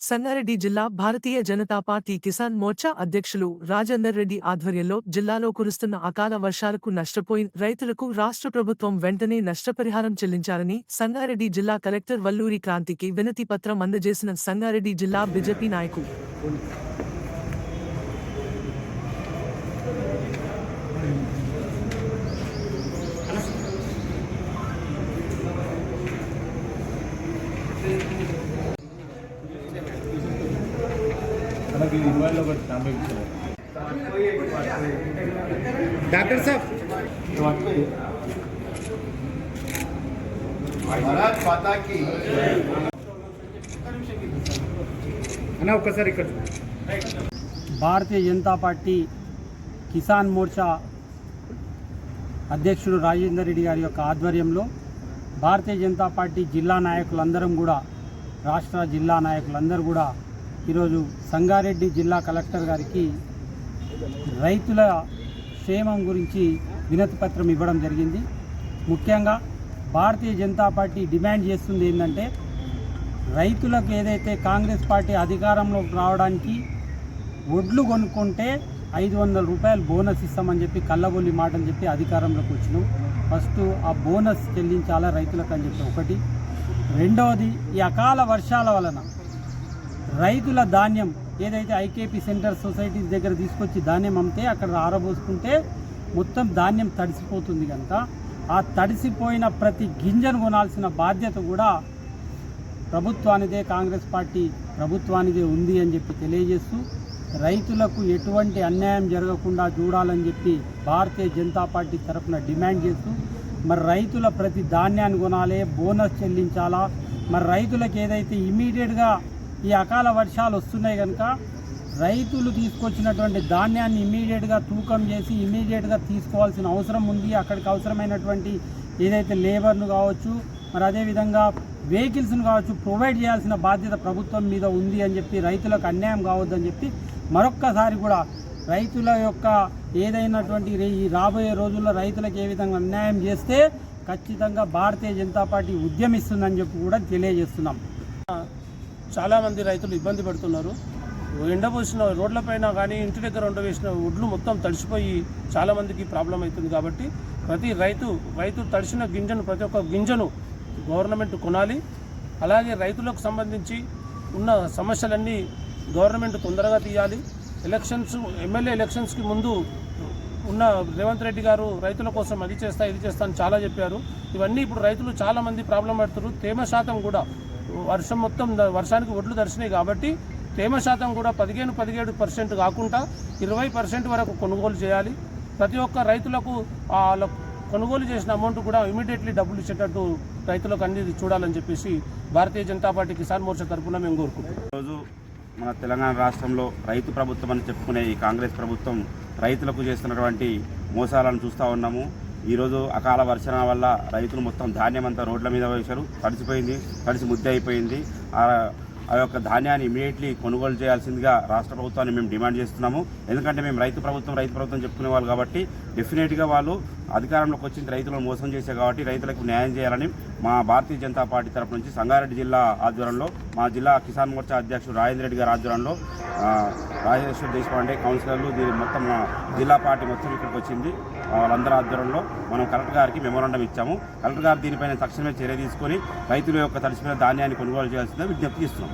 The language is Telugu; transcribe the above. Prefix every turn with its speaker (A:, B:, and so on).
A: సంగారెడ్డి జిల్లా భారతీయ జనతా పార్టీ కిసాన్ మోర్చా అధ్యక్షులు రాజేందర్ రెడ్డి ఆధ్వర్యంలో జిల్లాలో కురుస్తున్న అకాల వర్షాలకు నష్టపోయిన రైతులకు రాష్ట్ర ప్రభుత్వం వెంటనే నష్టపరిహారం చెల్లించాలని సంగారెడ్డి జిల్లా కలెక్టర్ వల్లూరి క్రాంతికి వినతి పత్రం అందజేసిన సంగారెడ్డి జిల్లా బీజేపీ నాయకులు.
B: మనకి ఇరవైలో ఒకటి
C: డాక్టర్ సాబ్
D: భారత్
C: అన్న ఒక్కసారి ఇక్కడ.
E: భారతీయ జనతా పార్టీ కిసాన్ మోర్చా అధ్యక్షుడు రాజేందర్ రెడ్డి గారి యొక్క ఆధ్వర్యంలో భారతీయ జనతా పార్టీ జిల్లా నాయకులందరం కూడా రాష్ట్ర జిల్లా నాయకులందరూ కూడా ఈరోజు సంగారెడ్డి జిల్లా కలెక్టర్ గారికి రైతుల క్షేమం గురించి వినతి పత్రం ఇవ్వడం జరిగింది. ముఖ్యంగా భారతీయ జనతా పార్టీ డిమాండ్ చేస్తుంది ఏంటంటే రైతులకు ఏదైతే కాంగ్రెస్ పార్టీ అధికారంలోకి రావడానికి ఒడ్లు కొనుక్కుంటే ఐదు వందల రూపాయలు బోనస్ ఇస్తామని చెప్పి కళ్ళబొల్లి మాటని చెప్పి అధికారంలోకి వచ్చినాం. ఫస్ట్ ఆ బోనస్ చెల్లించాలా రైతులకు అని చెప్పి ఒకటి. రెండవది ఈ అకాల వర్షాల వలన రైతుల ధాన్యం ఏదైతే ఐకేపీ సెంటర్ సొసైటీస్ దగ్గర తీసుకొచ్చి ధాన్యం అమ్మితే అక్కడ ఆరబోసుకుంటే మొత్తం ధాన్యం తడిసిపోతుంది కనుక ఆ తడిసిపోయిన ప్రతి గింజను కొనాల్సిన బాధ్యత కూడా ప్రభుత్వానిదే కాంగ్రెస్ పార్టీ ప్రభుత్వానిదే ఉంది అని చెప్పి తెలియజేస్తూ రైతులకు ఎటువంటి అన్యాయం జరగకుండా చూడాలని చెప్పి భారతీయ జనతా పార్టీ తరఫున డిమాండ్ చేస్తూ మరి రైతుల ప్రతి ధాన్యాన్ని కొనాలి బోనస్ చెల్లించాలా? మరి రైతులకు ఏదైతే ఇమీడియట్గా ఈ అకాల వర్షాలు వస్తున్నాయి కనుక రైతులు తీసుకొచ్చినటువంటి ధాన్యాన్ని ఇమీడియట్గా తూకం చేసి ఇమీడియట్గా తీసుకోవాల్సిన అవసరం ఉంది. అక్కడికి అవసరమైనటువంటి ఏదైతే లేబర్ను కావచ్చు మరి అదేవిధంగా వెహికల్స్ను కావచ్చు ప్రొవైడ్ చేయాల్సిన బాధ్యత ప్రభుత్వం మీద ఉంది అని చెప్పి రైతులకు అన్యాయం కావద్దని చెప్పి మరొక్కసారి కూడా రైతుల యొక్క ఏదైనటువంటి ఈ రాబోయే రోజుల్లో రైతులకు ఏ విధంగా అన్యాయం చేస్తే ఖచ్చితంగా భారతీయ జనతా పార్టీ ఉద్యమిస్తుందని చెప్పి కూడా తెలియజేస్తున్నాం.
F: చాలామంది రైతులు ఇబ్బంది పడుతున్నారు. ఎండపోసిన రోడ్లపైన కానీ ఇంటి దగ్గర ఉండవేసిన ఒడ్లు మొత్తం తడిసిపోయి చాలామందికి ప్రాబ్లం అవుతుంది కాబట్టి ప్రతి రైతు రైతు తడిసిన గింజను ప్రతి ఒక్క గింజను గవర్నమెంట్ కొనాలి. అలాగే రైతులకు సంబంధించి ఉన్న సమస్యలన్నీ గవర్నమెంట్ తొందరగా తీయాలి. ఎలక్షన్స్ ఎమ్మెల్యే ఎలక్షన్స్కి ముందు ఉన్న రేవంత్ రెడ్డి గారు రైతుల కోసం అది చేస్తా ఇది చేస్తా అని చాలా చెప్పారు. ఇవన్నీ ఇప్పుడు రైతులు చాలామంది ప్రాబ్లం పడుతున్నారు. తేమ శాతం కూడా వర్షం మొత్తం ద- వర్షానికి ఒడ్లు దర్శనాయి కాబట్టి తేమ శాతం కూడా పదిహేను పదిహేడు పర్సెంట్ కాకుండా ఇరవై పర్సెంట్ వరకు కొనుగోలు చేయాలి. ప్రతి ఒక్క రైతులకు వాళ్ళ కొనుగోలు చేసిన అమౌంట్ కూడా ఇమీడియట్లీ డబ్బులు ఇచ్చేటట్టు రైతులకు అన్ని చూడాలని చెప్పేసి భారతీయ జనతా పార్టీ కిసాన్ మోర్చా తరఫున మేము కోరుకుంటున్నాం.
G: ఈరోజు మన తెలంగాణ రాష్ట్రంలో రైతు ప్రభుత్వం అని చెప్పుకునే ఈ కాంగ్రెస్ ప్రభుత్వం రైతులకు చేస్తున్నటువంటి మోసాలను చూస్తూ ఉన్నాము. ఈరోజు అకాల వర్షణ వల్ల రైతులు మొత్తం ధాన్యం అంతా రోడ్ల మీద వేశారు. తడిసిపోయింది తడిసి ముద్ద అయిపోయింది. ఆ యొక్క ధాన్యాన్ని ఇమీడియట్లీ కొనుగోలు చేయాల్సిందిగా రాష్ట్ర ప్రభుత్వాన్ని మేము డిమాండ్ చేస్తున్నాము. ఎందుకంటే మేము రైతు ప్రభుత్వం రైతు ప్రభుత్వం చెప్పుకునే వాళ్ళు కాబట్టి డెఫినెట్గా వాళ్ళు అధికారంలోకి వచ్చింది రైతులను మోసం చేశారు కాబట్టి రైతులకు న్యాయం చేయాలని మా భారతీయ జనతా పార్టీ తరపు నుంచి సంగారెడ్డి జిల్లా ఆధ్వర్యంలో మా జిల్లా కిసాన్ మోర్చా అధ్యక్షుడు రాజేంద్ర రెడ్డి గారి ఆధ్వర్యంలో ఆ, రాజేశ్వర్ దేశపాండే కౌన్సిలర్లు దీని మొత్తం మా జిల్లా పార్టీ మొత్తం ఇక్కడికి వచ్చింది. వాళ్ళందరి ఆధ్వర్యంలో మనం కలెక్టర్ గారికి మెమోరాండం ఇచ్చాము. కలెక్టర్ గారు దీనిపైన తక్షణమే చర్య తీసుకొని రైతుల యొక్క తడిసిపోయిన ధాన్యాన్ని కొనుగోలు చేయాల్సిందే విజ్ఞప్తి ఇస్తున్నాం